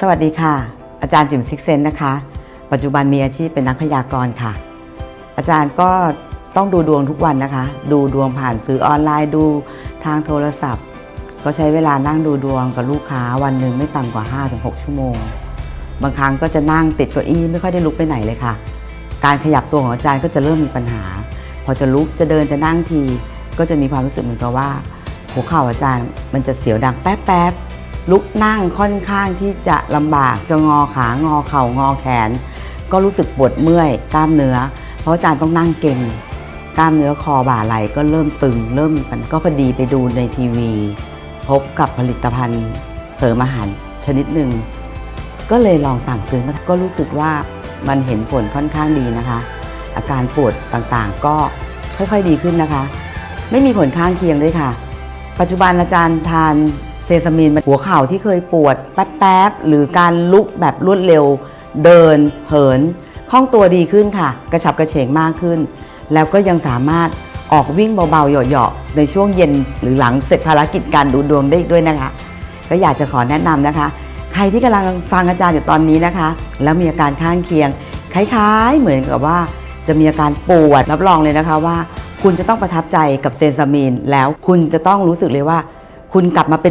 สวัสดีค่ะ อาจารย์จิมซิกเซนนะคะ ปัจจุบันมีอาชีพเป็นนักพยากรณ์ค่ะ อาจารย์ก็ต้องดูดวงทุกวันนะคะ ดูดวงผ่านสื่อออนไลน์ดูทางโทรศัพท์ ก็ใช้เวลานั่งดูดวงกับลูกค้าวันหนึ่งไม่ต่ำกว่า 5-6 ชั่วโมง บางครั้งก็จะนั่งติดเก้าอี้ไม่ค่อยได้ลุกไปไหนเลยค่ะ การขยับตัวของอาจารย์ก็จะเริ่มมีปัญหา พอจะลุกจะเดินจะนั่งที ก็จะมีความรู้สึกเหมือนกับว่าหัวเข่าอาจารย์มันจะเสียวดังแป๊บๆ ลุกนั่งค่อนข้างที่จะลำบากจะงอขางอเข่างอแขน ก็รู้สึกปวดเมื่อยกล้ามเนื้อ เพราะอาจารย์ต้องนั่งเก่งกล้ามเนื้อคอบ่าไหล่ก็เริ่มตึง เริ่มมีปัญหาก็พอดีไปดูในทีวี พบกับผลิตภัณฑ์เสริมอาหารชนิดหนึ่งก็เลยลองสั่งซื้อมาก็รู้สึกว่ามันเห็นผลค่อนข้างดีนะคะ อาการปวดต่างๆก็ค่อยๆดีขึ้นนะคะ ไม่มีผลข้างเคียงด้วยค่ะ ปัจจุบันอาจารย์ทาน เซซามินหัวเข่าที่เคยปวดแป๊บๆหรือการลุกแบบรวดเร็ว เดิน เหินคล่องตัวดีขึ้นค่ะ กระฉับกระเฉงมากขึ้น แล้วก็ยังสามารถออกวิ่งเบาๆเหยาะๆในช่วงเย็นหรือหลังเสร็จภารกิจการดูดวงได้อีกด้วยนะคะ ก็อยากจะขอแนะนำนะคะ ใครที่กำลังฟังอาจารย์อยู่ตอนนี้นะคะ แล้วมีอาการข้างเคียงคล้ายๆ เหมือนกับว่าจะมีอาการปวดรับรองเลยนะคะว่า คุณจะต้องประทับใจกับเซนซามีนแล้วคุณจะต้องรู้สึกเลยว่า คุณกลับมาเป็น